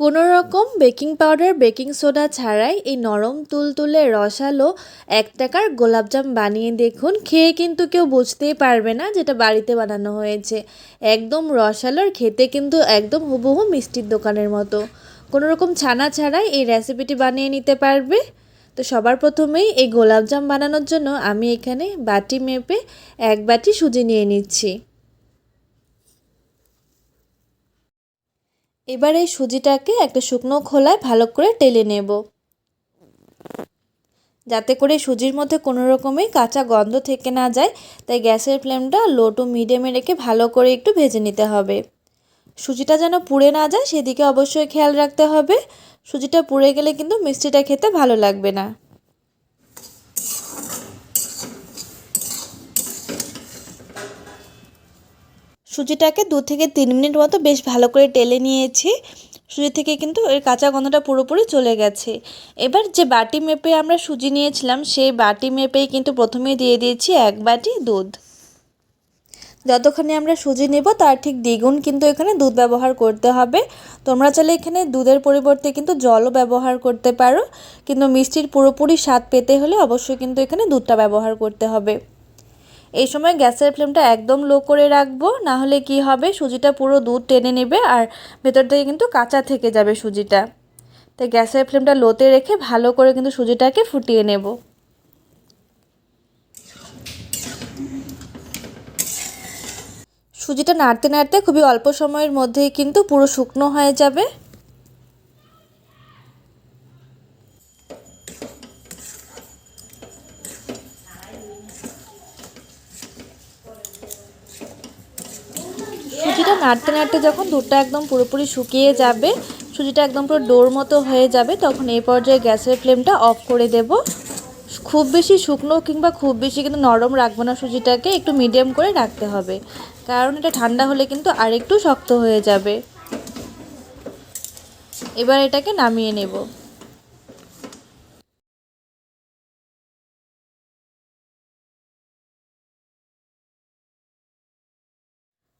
কোনো রকম baking powder, baking soda ছাড়াই এই নরম তুলতুলে রসালো এক টাকার গোলাপজাম বানিয়ে দেখুন। খেয়ে কিন্তু কেউ বুঝতেই পারবে না যেটা বাড়িতে বানানো হয়েছে। একদম রসালোর খেতে কিন্তু একদম হুবহু মিষ্টির দোকানের মতো। কোনো রকম ছানা ছাড়াই এই রেসিপিটি বানিয়ে নিতে পারবে। তো সবার প্রথমেই এই গোলাপজাম বানানোর জন্য আমি এখানে বাটি মেপে এক বাটি সুজি নিয়ে নিচ্ছি। এবার এই সুজিটাকে একটা শুকনো খোলায় ভালো করে টেলে নেব। যাতে করে সুজির মধ্যে কোনো রকমের কাঁচা গন্ধ থেকে না যায়, তাই গ্যাসের ফ্লেমটা লো টু মিডিয়ামে রেখে ভালো করে একটু ভেজে নিতে হবে। সুজিটা যেন পুড়ে না যায়, সেদিকে অবশ্যই খেয়াল রাখতে হবে। সুজিটা পুড়ে গেলে কিন্তু মিষ্টিটা খেতে ভালো লাগবে না। সুজিটাকে দু থেকে তিন মিনিট মতো বেশ ভালো করে টেলে নিয়েছি। সুজি থেকে কিন্তু এর কাঁচা গন্ধটা পুরোপুরি চলে গেছে। এবার যে বাটি মেপে আমরা সুজি নিয়েছিলাম, সেই বাটি মেপেই কিন্তু প্রথমেই দিয়ে দিয়েছি এক বাটি দুধ। যতক্ষণে আমরা সুজি নেব, তার ঠিক দ্বিগুণ কিন্তু এখানে দুধ ব্যবহার করতে হবে। তোমরা চাইলে এখানে দুধের পরিবর্তে কিন্তু জলও ব্যবহার করতে পারো। কিন্তু মিষ্টির পুরোপুরি স্বাদ পেতে হলে অবশ্যই কিন্তু এখানে দুধটা ব্যবহার করতে হবে। এই সময় গ্যাসের ফ্লেমটা একদম লো করে রাখব, না হলে কি হবে, সুজিটা পুরো দুধ টেনে নেবে আর ভেতর থেকে কিন্তু কাঁচা থেকে যাবে সুজিটা। তাই গ্যাসের ফ্লেমটা লোতে রেখে ভালো করে কিন্তু সুজিটাকে ফুটিয়ে নেব। সুজিটা নাড়তে নাড়তে খুবই অল্প সময়ের মধ্যেই কিন্তু পুরো শুকনো হয়ে যাবে। সুজিটা নাড়তে নাড়তে যখন দুধটা একদম পুরোপুরি শুকিয়ে যাবে, সুজিটা একদম পুরো ডোর মতো হয়ে যাবে, তখন এই পর্যায়ে গ্যাসের ফ্লেমটা অফ করে দেব। খুব বেশি শুকনো কিংবা খুব বেশি কিন্তু নরম রাখব না সুজিটাকে, একটু মিডিয়াম করে রাখতে হবে। কারণ এটা ঠান্ডা হলে কিন্তু আরেকটু শক্ত হয়ে যাবে। এবার এটাকে নামিয়ে নেব।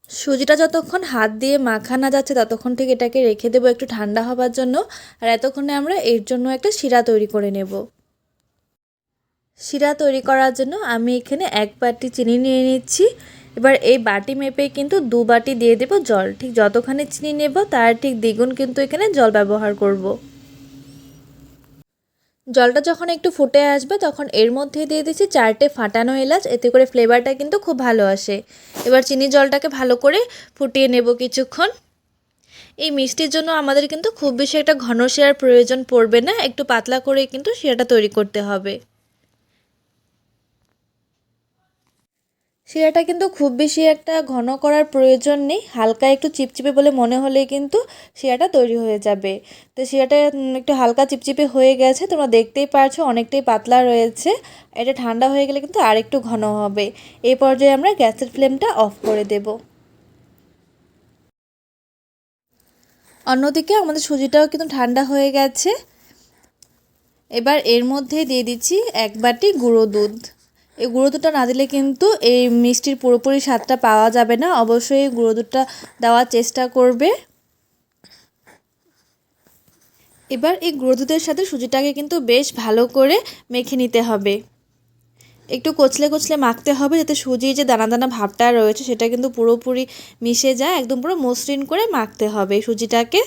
সুজিটা যতক্ষণ হাত দিয়ে মাখা না যাচ্ছে, ততক্ষণ ঠিক এটাকে রেখে দেবো একটু ঠান্ডা হবার জন্য। আর এতক্ষণে আমরা এর জন্য একটা শিরা তৈরি করে নেব। শিরা তৈরি করার জন্য আমি এখানে এক বাটি চিনি নিয়ে নিচ্ছি। এবার এই বাটি মেপে কিন্তু দু বাটি দিয়ে দেবো জল। ঠিক যতখানি চিনি নেব, তার ঠিক দ্বিগুণ কিন্তু এখানে জল ব্যবহার করব। জলটা যখন একটু ফুটে আসবে, তখন এর মধ্যে দিয়ে দিচ্ছি চারটে ফাটানো এলাচ। এতে করে ফ্লেভারটা কিন্তু খুব ভালো আসে। এবার চিনি জলটাকে ভালো করে ফুটিয়ে নেব কিছুক্ষণ। এই মিষ্টির জন্য আমাদের কিন্তু খুব বেশি একটা ঘন শেয়ার প্রয়োজন পড়বে না। একটু পাতলা করে কিন্তু শেয়াটা তৈরি করতে হবে। শিরাটা কিন্তু খুব বেশি একটা ঘন করার প্রয়োজন নেই, হালকা একটু চিপচিপে বলে মনে হলে কিন্তু শিরাটা তৈরি হয়ে যাবে। তো শিরাটা একটু হালকা চিপচিপে হয়ে গেছে, তোমরা দেখতেই পারছ অনেকটাই পাতলা রয়েছে। এটা ঠান্ডা হয়ে গেলে কিন্তু আরেকটু ঘন হবে। এই পর্যায়ে আমরা গ্যাসের ফ্লেমটা অফ করে দেব। অন্যদিকে আমাদের সুজিটাও কিন্তু ঠান্ডা হয়ে গেছে। এবার এর মধ্যে দিয়ে দিচ্ছি এক বাটি গুঁড়ো দুধ। এই গুঁড়ো দুধটা না দিলে কিন্তু এই মিষ্টির পুরোপুরি স্বাদটা পাওয়া যাবে না। অবশ্যই গুঁড়ো দুধটা দেওয়ার চেষ্টা করবে। এবার এই গুঁড়ো দুধের সাথে সুজিটাকে কিন্তু বেশ ভালো করে মেখে নিতে হবে। একটু কচলে কচলে মাখতে হবে যাতে সুজির যে দানা দানা ভাবটা রয়েছে সেটা কিন্তু পুরোপুরি মিশে যায়, একদম পুরো মসৃণ করে মাখতে হবে সুজিটাকে।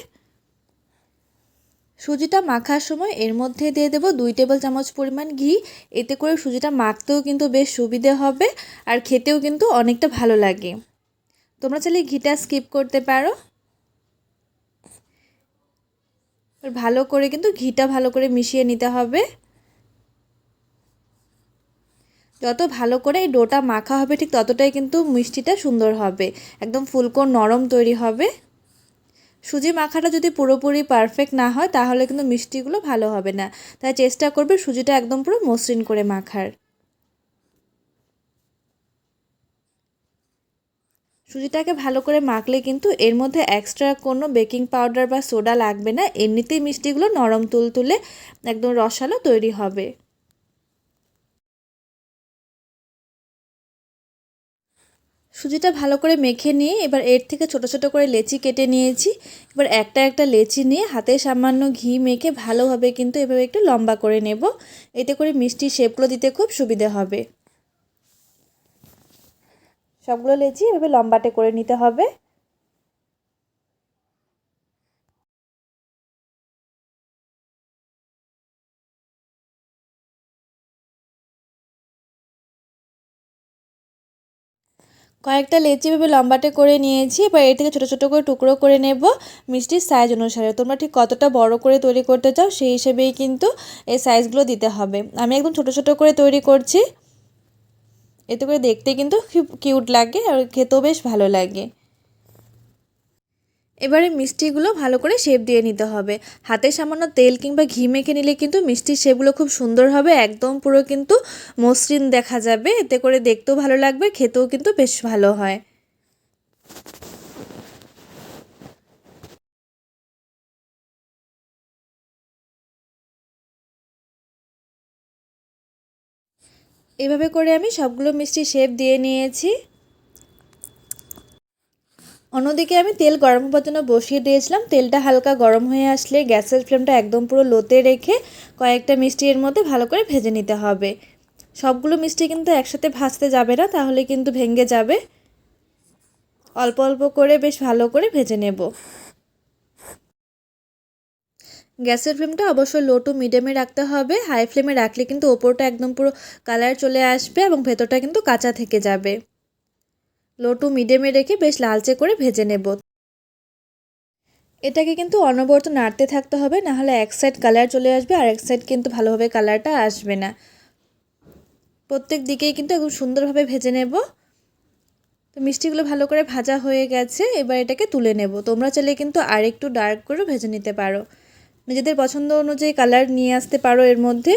সুজিটা মাখার সময় এর মধ্যে দিয়ে দেবো দুই টেবিল চামচ পরিমাণ ঘি। এতে করে সুজিটা মাখতেও কিন্তু বেশ সুবিধে হবে আর খেতেও কিন্তু অনেকটা ভালো লাগে। তোমরা চাইলে ঘিটা স্কিপ করতে পারো। ভালো করে কিন্তু ঘিটা ভালো করে মিশিয়ে নিতে হবে। যত ভালো করে এই ডোটা মাখা হবে ঠিক ততটাই কিন্তু মিষ্টিটা সুন্দর হবে। একদম ফুলকো নরম তৈরি হবে। সুজি মাখাটা যদি পুরোপুরি পারফেক্ট না হয়, তাহলে কিন্তু মিষ্টিগুলো ভালো হবে না। তাই চেষ্টা করবে সুজিটা একদম পুরো মসৃণ করে মাখার। সুজিটাকে ভালো করে মাখলে কিন্তু এর মধ্যে এক্সট্রা কোনো বেকিং পাউডার বা সোডা লাগবে না। এমনিতেই মিষ্টিগুলো নরম তুল তুলে একদম রসালো তৈরি হবে। সুজিটা ভালো করে মেখে নিয়ে এবার এর থেকে ছোট ছোট করে লেচি কেটে নিয়েছি। এবার একটা একটা লেচি নিয়ে হাতে সামান্য ঘি মেখে ভালোভাবে কিন্তু এভাবে একটু লম্বা করে নেব। এতে করে মিষ্টি শেপগুলো দিতে খুব সুবিধে হবে। সবগুলো লেচি এভাবে লম্বাটে করে নিতে হবে। কয়েকটা লেচি ভেবে লম্বাটে করে নিয়েছি, এবার এর থেকে ছোটো ছোটো করে টুকরো করে নেব মিষ্টির সাইজ অনুসারে। তোমরা ঠিক কতটা বড় করে তৈরি করতে চাও সেই হিসেবেই কিন্তু এই সাইজগুলো দিতে হবে। আমি একদম ছোটো ছোটো করে তৈরি করছি। এতে করে দেখতে কিন্তু খুব কিউট লাগে আর খেতেও বেশ ভালো লাগে। এবারে মিষ্টিগুলো ভালো করে শেপ দিয়ে নিতে হবে। হাতে সামান্য তেল কিংবা ঘি মেখে নিলে কিন্তু মিষ্টির শেপগুলো খুব সুন্দর হবে, একদম পুরো কিন্তু মসৃণ দেখা যাবে। এতে করে দেখতেও ভালো লাগবে, খেতেও কিন্তু বেশ ভালো হয়। এভাবে করে আমি সবগুলো মিষ্টি শেপ দিয়ে নিয়েছি। অন্যদিকে আমি তেল গরম হবার জন্য বসিয়ে দিয়েছিলাম। তেলটা হালকা গরম হয়ে আসলে গ্যাসের ফ্লেমটা একদম পুরো লোতে রেখে কয়েকটা মিষ্টি এর মধ্যে ভালো করে ভেজে নিতে হবে। সবগুলো মিষ্টি কিন্তু একসাথে ভাজতে যাবে না, তাহলে কিন্তু ভেঙে যাবে। অল্প অল্প করে বেশ ভালো করে ভেজে নেব। গ্যাসের ফ্লেমটা অবশ্যই লো টু মিডিয়ামে রাখতে হবে। হাই ফ্লেমে রাখলে কিন্তু ওপরটা একদম পুরো কালার চলে আসবে এবং ভেতরটা কিন্তু কাঁচা থেকে যাবে। লো টু মিডিয়ামে রেখে বেশ লালচে করে ভেজে নেব। এটাকে কিন্তু অনবরত নাড়তে থাকতে হবে নাহলে এক সাইড কালার চলে আসবে আর এক সাইড কিন্তু ভালোভাবে কালারটা আসবে না। প্রত্যেক দিকেই কিন্তু একদম সুন্দরভাবে ভেজে নেব। তো মিষ্টিগুলো ভালো করে ভাজা হয়ে গেছে, এবার এটাকে তুলে নেব। তোমরা চাইলে কিন্তু আর একটু ডার্ক করে ভেজে নিতে পারো। নিজেদের পছন্দ অনুযায়ী কালার নিয়ে আসতে পারো এর মধ্যে।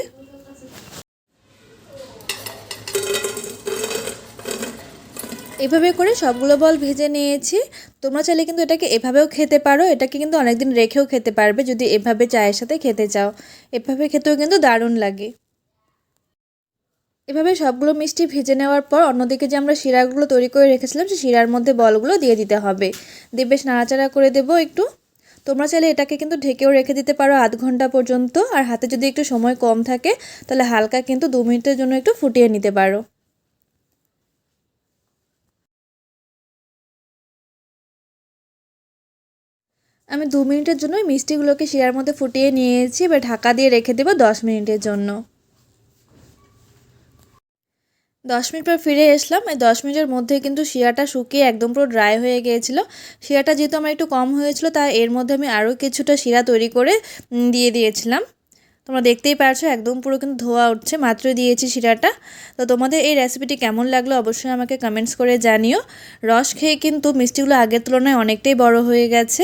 এভাবে করে সবগুলো বল ভেজে নিয়েছি। তোমরা চাইলে কিন্তু এটাকে এভাবেও খেতে পারো। এটাকে কিন্তু অনেকদিন রেখেও খেতে পারবে যদি এভাবে চায়ের সাথে খেতে চাও। এভাবে খেতেও কিন্তু দারুণ লাগে। এভাবে সবগুলো মিষ্টি ভেজে নেওয়ার পর অন্যদিকে যে আমরা শিরাগুলো তৈরি করে রেখেছিলাম, সেই শিরার মধ্যে বলগুলো দিয়ে দিতে হবে। দিয়ে বেশ নাড়াচাড়া করে দেবো একটু। তোমরা চাইলে এটাকে কিন্তু ঢেকেও রেখে দিতে পারো আধ ঘণ্টা পর্যন্ত। আর হাতে যদি একটু সময় কম থাকে, তাহলে হালকা কিন্তু দু মিনিটের জন্য একটু ফুটিয়ে নিতে পারো। আমি দু মিনিটের জন্য মিষ্টিগুলোকে শিরার মধ্যে ফুটিয়ে নিয়েছি, এবার ঢাকা দিয়ে রেখে দেবো দশ মিনিটের জন্য। দশ মিনিট পর ফিরে এসলাম, এই দশ মিনিটের মধ্যে কিন্তু শিরাটা শুকিয়ে একদম পুরো ড্রাই হয়ে গিয়েছিল। শিরাটা যেহেতু আমার একটু কম হয়েছিল, তাই এর মধ্যে আমি আরও কিছুটা শিরা তৈরি করে দিয়ে দিয়েছিলাম। তোমরা দেখতেই পারছ একদম পুরো কিন্তু ধোয়া উঠছে মাত্র দিয়েছি শিরাটা। তো তোমাদের এই রেসিপিটি কেমন লাগল অবশ্যই আমাকে কমেন্টস করে জানিও। রস খেয়ে কিন্তু মিষ্টিগুলো আগের তুলনায় অনেকটাই বড় হয়ে গেছে।